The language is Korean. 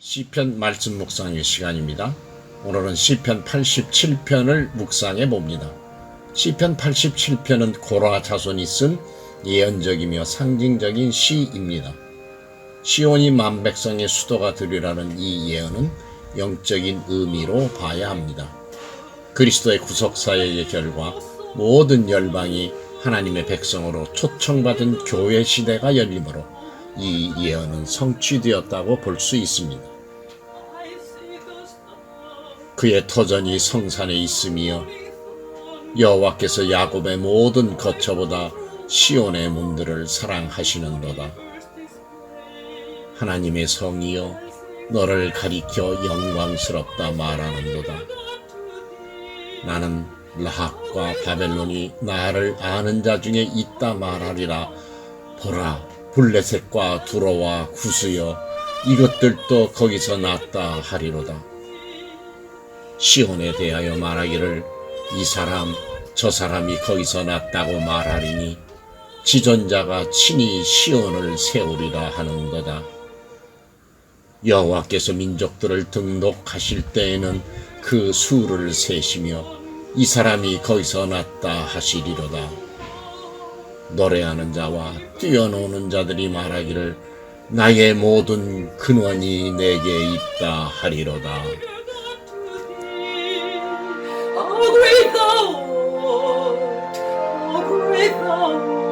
시편 말씀 묵상의 시간입니다. 오늘은 시편 87편을 묵상해 봅니다. 시편 87편은 고라 자손이 쓴 예언적이며 상징적인 시입니다. 시온이 만 백성의 수도가 되리라는 이 예언은 영적인 의미로 봐야 합니다. 그리스도의 구속 사역의 결과 모든 열방이 하나님의 백성으로 초청받은 교회 시대가 열리므로 이 예언은 성취되었다고 볼 수 있습니다. 그의 터전이 성산에 있으며 여호와께서 야곱의 모든 거처보다 시온의 문들을 사랑하시는도다. 하나님의 성이여 너를 가리켜 영광스럽다 말하는도다. 나는 라합과 바벨론이 나를 아는 자 중에 있다 말하리라. 보라, 블레셋과 두로와 구스여 이것들도 거기서 났다 하리로다. 시온에 대하여 말하기를 이 사람 저 사람이 거기서 났다고 말하리니 지존자가 친히 시온을 세우리라 하는 거다. 여호와께서 민족들을 등록하실 때에는 그 수를 세시며 이 사람이 거기서 났다 하시리로다. 노래하는 자와 뛰어노는 자들이 말하기를 나의 모든 근원이 내게 있다 하리로다. Oh, great thou!